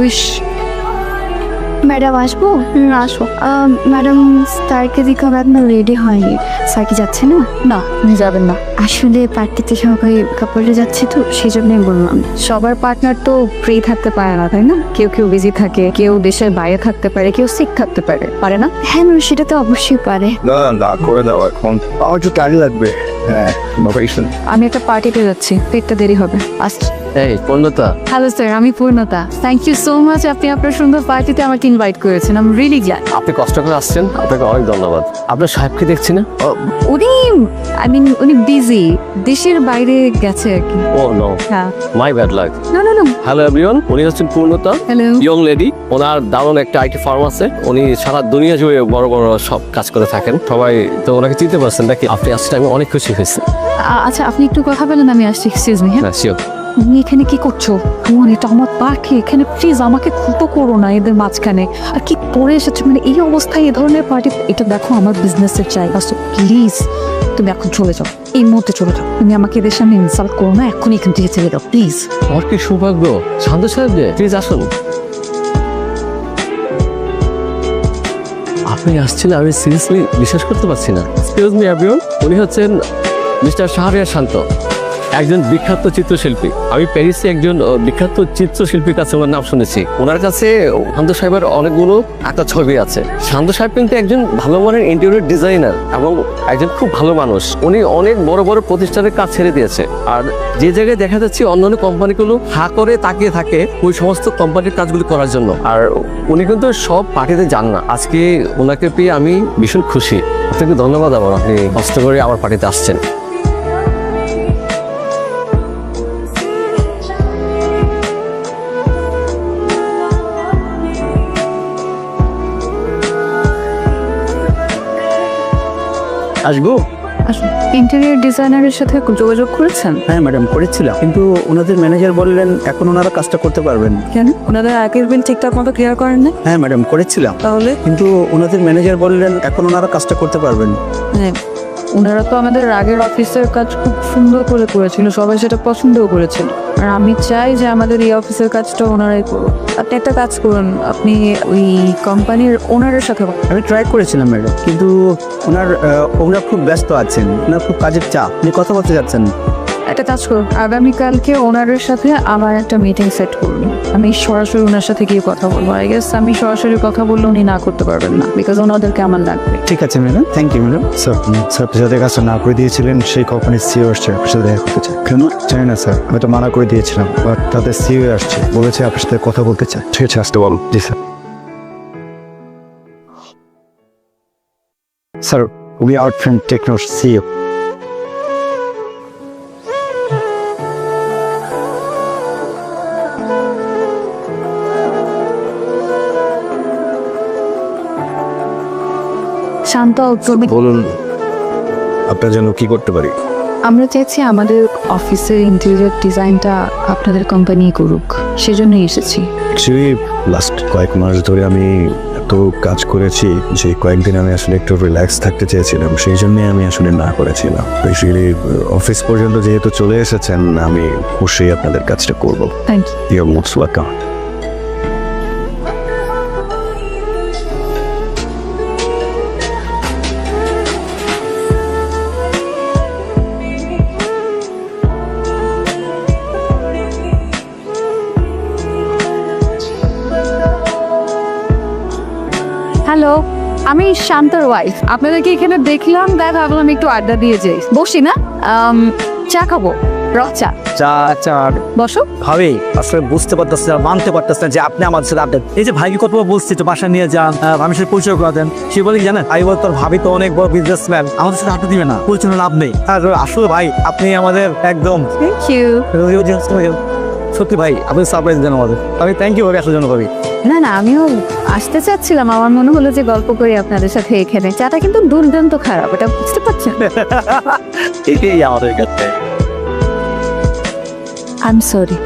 Wish madam আসব? হুম আসো। Madam স্যারকে দিকে হবে আপনার রেডি হয়নি। স্যার কি যাচ্ছে না? না উনি যাবেন না। আসলে পার্টিতে সবাই কাপড়ে যাচ্ছে তো সেই জন্যই বললাম। সবার পার্টনার তো ফ্রি থাকতে পারে না তাই না? কেউ কেউ বিজি থাকে কেউ দেশের বাইরে থাকতে পারে কেউ সিক থাকতে পারে। পারে না? হ্যাঁ ম্যাম সেটা তো অবশ্যই পারে। না না করে দাও এখন। আমার একটু টাইম লাগবে। হ্যাঁ আমি একটা পার্টিতে যাচ্ছি পেটটা দেরি হবে। আসছি এই পূর্ণতা। হ্যালো স্যার আমি পূর্ণতা। থ্যাংক ইউ সো মাচ আপনি আপনার সুন্দর পার্টিতে আমাকে ইনভাইট করেছেন আম রিয়েলি গ্ল্যাড আপনি কষ্ট করে আসছেন আপনাকে অনেক ধন্যবাদ। আপনার সাহেবকে দেখছি না? উনি আই মিন উনি বিজি দেশের বাইরে গেছে আর কি। ও নো হ্যাঁ। মাই ব্যাড লাক না না না হ্যালো এভরিওয়ান উনি হচ্ছেন পূর্ণতা হ্যালো ইয়ং লেডি ওনার দারুণ একটা আইটি ফার্ম আছে। উনি সারা দুনিয়া জুড়ে বড় বড় সব কাজ করে থাকেন। সবাই তো ওনাকে চিনতে পারছেন নাকি? আপনি আসলে আমি অনেক খুশি হয়েছি আচ্ছা আপনি একটু কথা বলেন আমি আসছি এক্সকিউজ মি হ্যাঁ? হ্যাঁ শিওর তুমি এখানে কি করছ? তোমার এটা আমার পার্কে এখানে প্লিজ আমাকে খুঁতো করো না এদের মাঝখানে। আর কি পরে এসেছ? মানে এই অবস্থায় এই ধরনের পার্টি এটা দেখো আমার বিজনেসের জায়গা। তো প্লিজ তুমি এখন চলে যাও। এই মুহূর্তে চলে যাও। তুমি আমাকে এদের সামনে ইনসাল্ট করো না এখনই এখান থেকে চলে যাও প্লিজ আমার কি সৌভাগ্য? শান্ত সাহেব যে প্লিজ আসুন আপনি আসছেন আমি সিরিয়াসলি বিশ্বাস করতে পারছি না। এক্সকিউজ মি এভরিওয়ান উনি হচ্ছেন মিস্টার শাহরিয়ার শান্ত। একজন বিখ্যাত চিত্রশিল্পী। আমি প্যারিসে একজন বিখ্যাত চিত্রশিল্পীর কাছে ওনার নাম শুনেছি। ওনার কাছে শান্ত সাহেবের অনেকগুলো একটা ছবি আছে। শান্ত সাহেব কিন্তু একজন ভালো মানের ইন্টেরিয়র ডিজাইনার এবং একজন খুব ভালো মানুষ। উনি অনেক বড় বড় প্রতিষ্ঠানের কাজ ছেড়ে দিয়েছে। আর যে জায়গায় দেখা যাচ্ছে অন্যান্য কোম্পানিগুলো হা করে তাকিয়ে থাকে ওই সমস্ত কোম্পানির কাজগুলো করার জন্য। আর উনি কিন্তু সব পার্টিতে যান না। আজকে ওনাকে পেয়ে আমি ভীষণ খুশি। আপনাকে ধন্যবাদ আমার আপনি কষ্ট করে আমার পার্টিতে আসছেন। আসব? ইন্টেরিয়র ডিজাইনারের সাথে যোগাযোগ করেছেন? হ্যাঁ ম্যাডাম করেছিলাম। কিন্তু ওনাদের ম্যানেজার বললেন এখন ওনারা কাজটা করতে পারবেন। কেন? ওনাদের আগের বিল ঠিকঠাক মতো ক্লিয়ার করেন না হ্যাঁ ম্যাডাম করেছিলাম। তাহলে? কিন্তু ওনাদের ম্যানেজার বললেন এখন ওনারা কাজটা করতে পারবেন। মানে ওনারা তো আমাদের আগের অফিসের কাজ খুব সুন্দর করে করেছিল, সবাই সেটা পছন্দও করেছিল। আর আমি চাই যে আমাদের এই অফিসের কাজটা ওনারাই করুন আপনি একটা কাজ করুন, আপনি ওই কোম্পানির ওনারের সাথে আমি ট্রাই করেছিলাম ম্যাডাম কিন্তু ওনার ওনারা খুব ব্যস্ত আছেন, ওনার খুব কাজের চাপ, আপনি কথা বলতে যাচ্ছেন। একটা কাজ করুন আগামীকালকে ওনারের সাথে আমার একটা মিটিং সেট করুন আমি সরাসরি ওনার সাথে গিয়ে কথা বলব। আই গেস আমি সরাসরি কথা বললে উনি না করতে পারবেন না বিকজ ওনাদেরকে আমার লাগবে। ঠিক আছে, madam. Thank you madam. Sir sir যাদের কাছে না করে দিয়েছিলেন, সেই কোম্পানির সিও আসছে আপনার সাথে দেখা করতে চাই কেন? জানি না স্যার আমি তো মানা করে দিয়েছিলাম বাট তাদের সিও আসছে। বলেছে আপনার সাথে কথা বলতে চাই ঠিক আছে, আসতে বল। জি sir sir we out friend টেকনোর CEO Shanto তুমি বলুন আপনার জন্য কি করতে পারি? আমরা চাইছি আমাদের অফিসের ইন্টেরিয়র ডিজাইনটা আপনাদের কোম্পানি করুক। সেজন্যই এসেছি। অ্যাকচুয়ালি লাস্ট কয়েক মাস ধরে আমি এত কাজ করেছি যে কয়েকদিন আমি আসলে একটু রিল্যাক্স থাকতে চেয়েছিলাম। সেই জন্যই আমি আসলে না করেছিলাম। বেসিক্যালি অফিস পর্যন্ত যেহেতু চলে এসেছেন আমি অবশ্যই আপনাদের কাজটা করব। Thank you most welcome hello আমি শান্তর ওয়াইফ আপনাদেরকে এখানে দেখলাম তাই ভাবলাম একটু আড্ডা দিয়ে যাই। বসি না? চা খাব। র চা। চা বসো। ভাবি আসলে বুঝতে পারতেছি না মানতে পারতেছি না যে আপনি আমার সাথে আপডেট এই যে ভাইকে কত বলছি তো বাসা নিয়ে যান ভাবির সাথে পরিচয় করে দেন। সে বলে জানেন ভাই বল তোর ভাবি তো অনেক বড় বিজনেসম্যান আমাদের সাথে আড্ডা দিবে না পরিচয় লাভ নেই। আর আসলে ভাই আপনি আমাদের একদম থ্যাংক ইউ সত্যি ভাই আপনি সারপ্রাইজ দেন আমাদের। আমি থ্যাংক ইউ ভাবি আসার জন্য ভাবি। না না আমিও আসতে চাচ্ছিলাম। আমার মনে হলো যে গল্প করি আপনাদের সাথে এখানে। চাটা কিন্তু দুর্দান্ত খারাপ এটা বুঝতে পারছেন? এটাই আমাদের কাছে। I am sorry